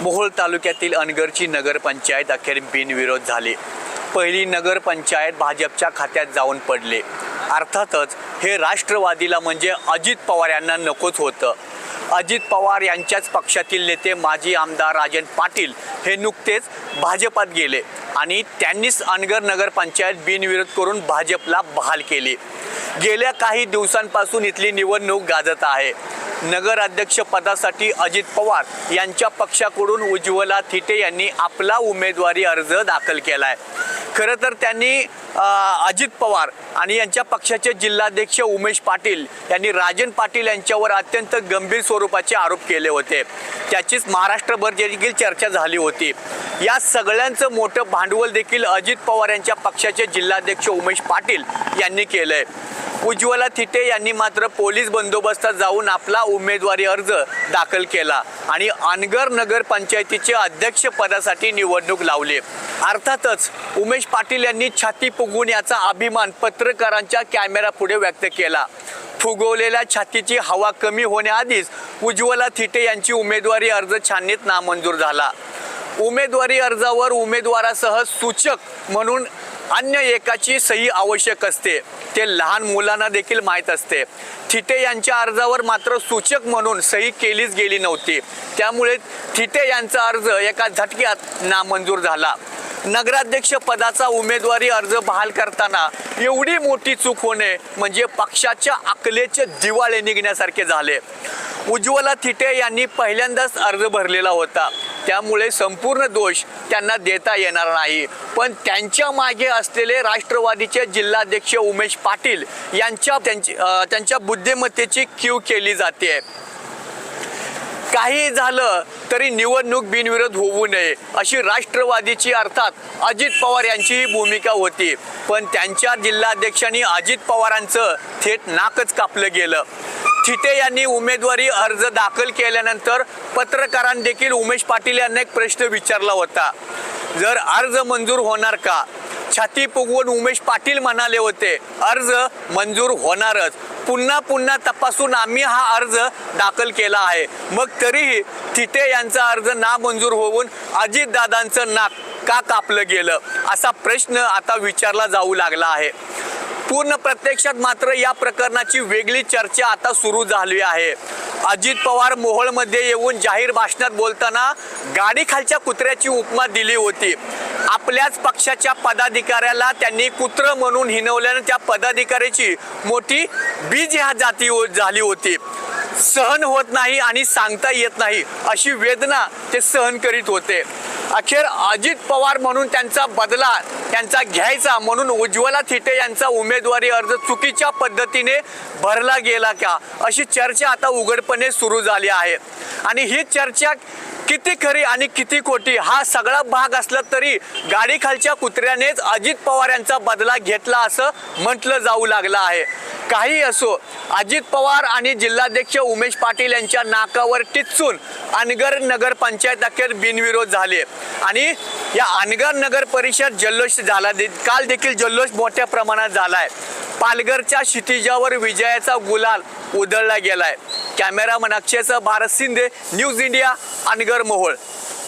मोहोळ तालुक्यातील अनगरची नगरपंचायत अखेर बिनविरोध झाली. पहिली नगरपंचायत भाजपच्या खात्यात जाऊन पडले. अर्थातच हे राष्ट्रवादीला म्हणजे अजित पवार यांना नकोच होतं. अजित पवार यांच्याच पक्षातील नेते माजी आमदार राजन पाटील हे नुकतेच भाजपात गेले आणि त्यांनीच अनगर नगरपंचायत बिनविरोध करून भाजपला बहाल केली. गेल्या काही दिवसांपासून इथली निवडणूक गाजत आहे. नगराध्यक्षपदासाठी पदासाठी अजित पवार यांच्या पक्षाकडून उज्ज्वला थिटे यांनी आपला उमेदवारी अर्ज दाखल केला आहे खरं तर त्यांनी अजित पवार आणि यांच्या पक्षाचे जिल्हाध्यक्ष उमेश पाटील यांनी राजन पाटील यांच्यावर अत्यंत गंभीर स्वरूपाचे आरोप केले होते. त्याचीच महाराष्ट्रभर देखील चर्चा झाली होती. या सगळ्यांचं मोठं भांडवल देखील अजित पवार यांच्या पक्षाचे जिल्हाध्यक्ष उमेश पाटील यांनी केलं आहे उज्ज्वला थिटे यांनी मात्र पोलीस बंदोबस्तात जाऊन आपला उमेदवारी अर्ज दाखल केला आणि अनगर नगर पंचायतीचे निवडणूक लावली. अर्थातच उमेश पाटील यांनी छाती पुगवून याचा अभिमान पत्रकारांच्या कॅमेरापुढे व्यक्त केला. फुगवलेल्या छातीची हवा कमी होण्याआधीच उज्ज्वला थिटे यांची उमेदवारी अर्ज छाननीत नामंजूर झाला. उमेदवारी अर्जावर उमेदवारासह सूचक म्हणून अन्य एकाची सही आवश्यक असते. ते लहान मुलांना देखील माहीत असते. थिटे यांच्या अर्जावर मात्र सूचक म्हणून सही केलीच गेली नव्हती. त्यामुळे थिटे यांचा अर्ज एका झटक्यात नामंजूर झाला. नगराध्यक्ष पदाचा उमेदवारी अर्ज बहाल करताना एवढी मोठी चूक होणे म्हणजे पक्षाच्या अकलेचे दिवाळे निघण्यासारखे झाले. उज्ज्वला थिटे यांनी पहिल्यांदाच अर्ज भरलेला होता. त्यामुळे संपूर्ण दोष त्यांना देता येणार नाही. पण त्यांच्या मागे असलेले राष्ट्रवादीचे जिल्हाध्यक्ष उमेश पाटील यांच्या त्यांची त्यांच्या बुद्धिमत्तेची कीव केली जाते. काही झालं तरी निवडणूक बिनविरोध होऊ नये अशी राष्ट्रवादीची अर्थात अजित पवार यांचीही भूमिका होती. पण त्यांच्या जिल्हाध्यक्षांनी अजित पवारांचं थेट नाकच कापलं गेलं. थिटे यांनी उमेदवारी अर्ज दाखल केल्यानंतर पत्रकारांनी देखील उमेश पाटील यांना एक प्रश्न विचारला होता. जर अर्ज मंजूर होणार का? छाती पुगवून उमेश पाटील म्हणाले होते अर्ज मंजूर होणारच. पुन्हा पुन्हा तपासून आम्ही हा अर्ज दाखल केला आहे. मग तरीही थिटे यांचा अर्ज नामंजूर होऊन अजितदादांचं नाक का कापलं गेलं? असा प्रश्न आता विचारला जाऊ लागला आहे. पूर्ण प्रत्यक्षात मात्र या प्रकरणाची वेगळी चर्चा आता सुरू झाली आहे. अजित पवार मोहोळमध्ये येऊन जाहीर भाषणात बोलताना गाडी खालच्या कुत्र्याची उपमा दिली होती. आपल्याच पक्षाच्या पदाधिकाऱ्याला त्यांनी कुत्र म्हणून हिनवल्यानं त्या पदाधिकाऱ्याची मोठी बीज ह्या जाती हो- झाली होती. सहन होत नाही आणि सांगता येत नाही अशी वेदना ते सहन करीत होते. अखेर अजित पवार म्हणून त्यांचा बदला त्यांचा घ्यायचा म्हणून उज्ज्वला थिटे यांचा उमेदवारी अर्ज चुकीच्या पद्धतीने भरला गेला का? अशी चर्चा आता उघडपणे सुरू झाली आहे. आणि ही चर्चा किती खरी आणि किती खोटी हा सगळा भाग असला तरी गाडी खालच्या कुत्र्यानेच अजित पवार यांचा बदला घेतला असं म्हटलं जाऊ लागलं आहे. काही असो अजित पवार आणि जिल्हाध्यक्ष उमेश पाटील यांच्या नाकावर टिचून अनगर नगर पंचायत अखेर बिनविरोध झाले. आणि या अनगर नगर परिषद जल्लोष झाला दे- काल देखील जल्लोष मोठ्या प्रमाणात झाला आहे पालघरच्या क्षितिजावर विजयाचा गुलाल उधळला गेलाय. कॅमेरामन अक्षयचं भारत शिंदे न्यूज इंडिया अनगर मोहोळ.